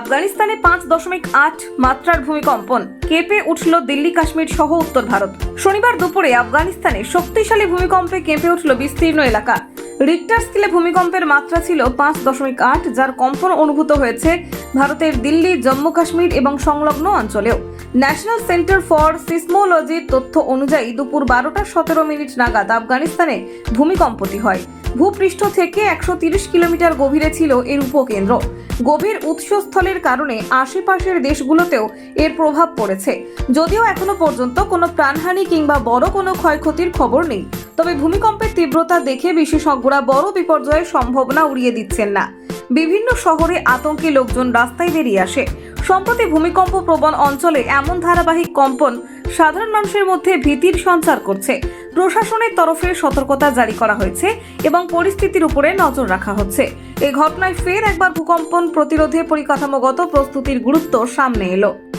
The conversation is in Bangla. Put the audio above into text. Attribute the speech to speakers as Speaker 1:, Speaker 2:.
Speaker 1: আফগানিস্তানে পাঁচ দশমিক আট মাত্রার ভূমিকম্পন। কেঁপে উঠল দিল্লি, কাশ্মীর সহ উত্তর ভারত। শনিবার দুপুরে আফগানিস্তানে শক্তিশালী ভূমিকম্পে কেঁপে উঠল বিস্তীর্ণ এলাকা। রিক্টার স্কেলে ভূমিকম্পের মাত্রা ছিল পাঁচ দশমিক আট, যার কম্পন অনুভূত হয়েছে ভারতের দিল্লি, জম্মু, কাশ্মীর এবং সংলগ্ন অঞ্চলেও। ন্যাশনাল সেন্টার ফর সিসমোলজির তথ্য অনুযায়ী দুপুর বারোটা সতেরো মিনিট নাগাদ আফগানিস্তানে ভূমিকম্পটি হয়। ভূপৃষ্ঠ থেকে একশো তিরিশ কিলোমিটার গভীরে ছিল এর উপকেন্দ্র। গভীর উৎসস্থলের কারণে আশেপাশের দেশগুলোতেও এর প্রভাব পড়েছে। যদিও এখনও পর্যন্ত কোনো প্রাণহানি কিংবা বড় কোনো ক্ষয়ক্ষতির খবর নেই। তবে ভূমিকম্পের তীব্রতা দেখে বিশেষজ্ঞরা বড় বিপর্যয়ের সম্ভাবনা উড়িয়ে দিচ্ছেন না। বিভিন্ন শহরে আতঙ্কে লোকজন রাস্তায় বেরিয়ে আসে। সম্প্রতি ভূমিকম্প প্রবণ অঞ্চলে এমন ধারাবাহিক কম্পন সাধারণ মানুষের মধ্যে ভীতির সঞ্চার করছে। প্রশাসনের তরফে সতর্কতা জারি করা হয়েছে এবং পরিস্থিতির উপরে নজর রাখা হচ্ছে। এ ঘটনায় ফের একবার ভূকম্পন প্রতিরোধে পরিকাঠামোগত প্রস্তুতির গুরুত্ব সামনে এলো।